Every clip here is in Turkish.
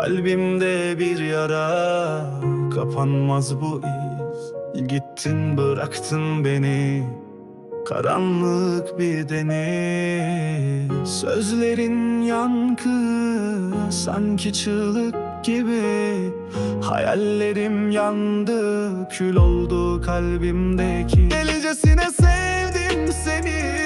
Kalbimde bir yara Kapanmaz bu iz. Gittin bıraktın beni. Karanlık bir deniz. Sözlerin yankı Sanki çığlık gibi. Hayallerim yandı Kül oldu kalbimdeki. Delicesine sevdim seni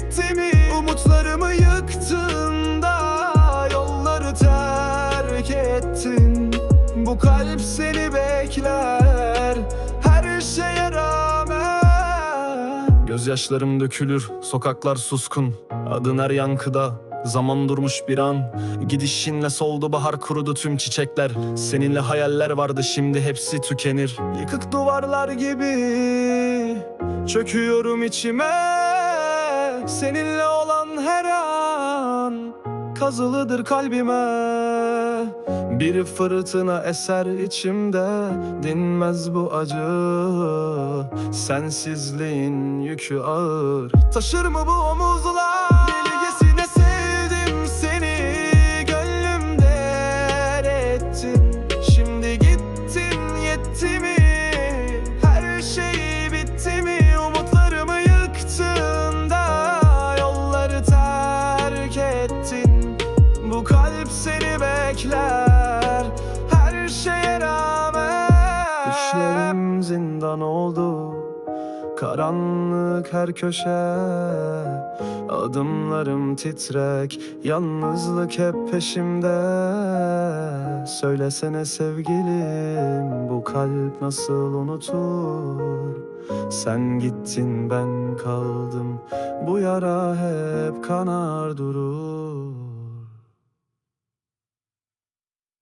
bitti mi Umutlarımı yıktın da Yolları terk ettin. Bu kalp seni bekler Her şeye rağmen. Gözyaşlarım dökülür Sokaklar suskun. Adın her yankıda Zaman durmuş bir an. Gidişinle soldu bahar kurudu tüm çiçekler. Seninle hayaller vardı şimdi hepsi tükenir. Yıkık duvarlar gibi Çöküyorum içime Seninle olan her an Kazılıdır kalbime. Bir fırtına eser içimde Dinmez bu acı. Sensizliğin yükü ağır. Taşır mı bu omuzlar bekler Her şeye rağmen. Düşlerim zindan oldu Karanlık her köşe. Adımlarım titrek Yalnızlık hep peşimde. Söylesene sevgilim Bu kalp nasıl unutur? Sen gittin ben kaldım Bu yara hep kanar durur